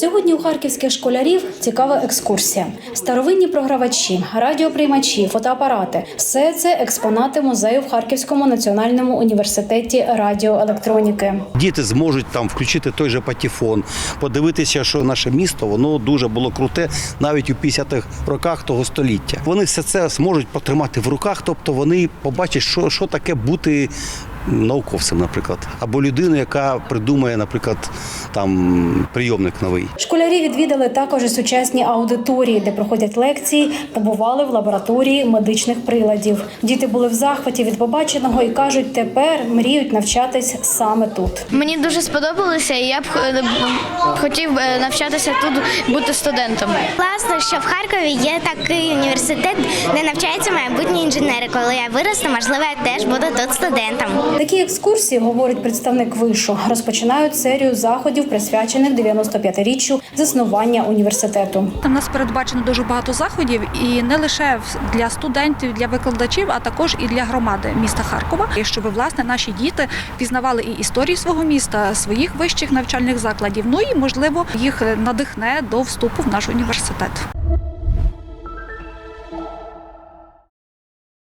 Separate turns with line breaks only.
Сьогодні у харківських школярів цікава екскурсія. Старовинні програвачі, радіоприймачі, фотоапарати все це експонати музею в Харківському національному університеті радіоелектроніки.
Діти зможуть там включити той же патефон, подивитися, що наше місто воно дуже було круте навіть у 50-х роках того століття. Вони все це зможуть потримати в руках, тобто вони побачать, що, що таке бути науковцем, наприклад, або людиною, яка придумає, наприклад, там прийомник новий.
Школярі відвідали також і сучасні аудиторії, де проходять лекції, побували в лабораторії медичних приладів. Діти були в захваті від побаченого і кажуть, тепер мріють навчатись саме тут.
Мені дуже сподобалося, і я б е, хотів е, навчатися тут, бути студентом.
Класно, що в Харкові є такий університет, де навчаються майбутні інженери. Коли я виросту, можливо, я теж буду тут студентом.
Такі екскурсії, говорить представник вишу, розпочинають серію заходів, присвячених 95-річчю заснування університету.
Там нас передбачено дуже багато заходів, і не лише для студентів, для викладачів, а також і для громади міста Харкова, щоб власне наші діти пізнавали і історію свого міста, своїх вищих навчальних закладів. Ну і можливо їх надихне до вступу в наш університет.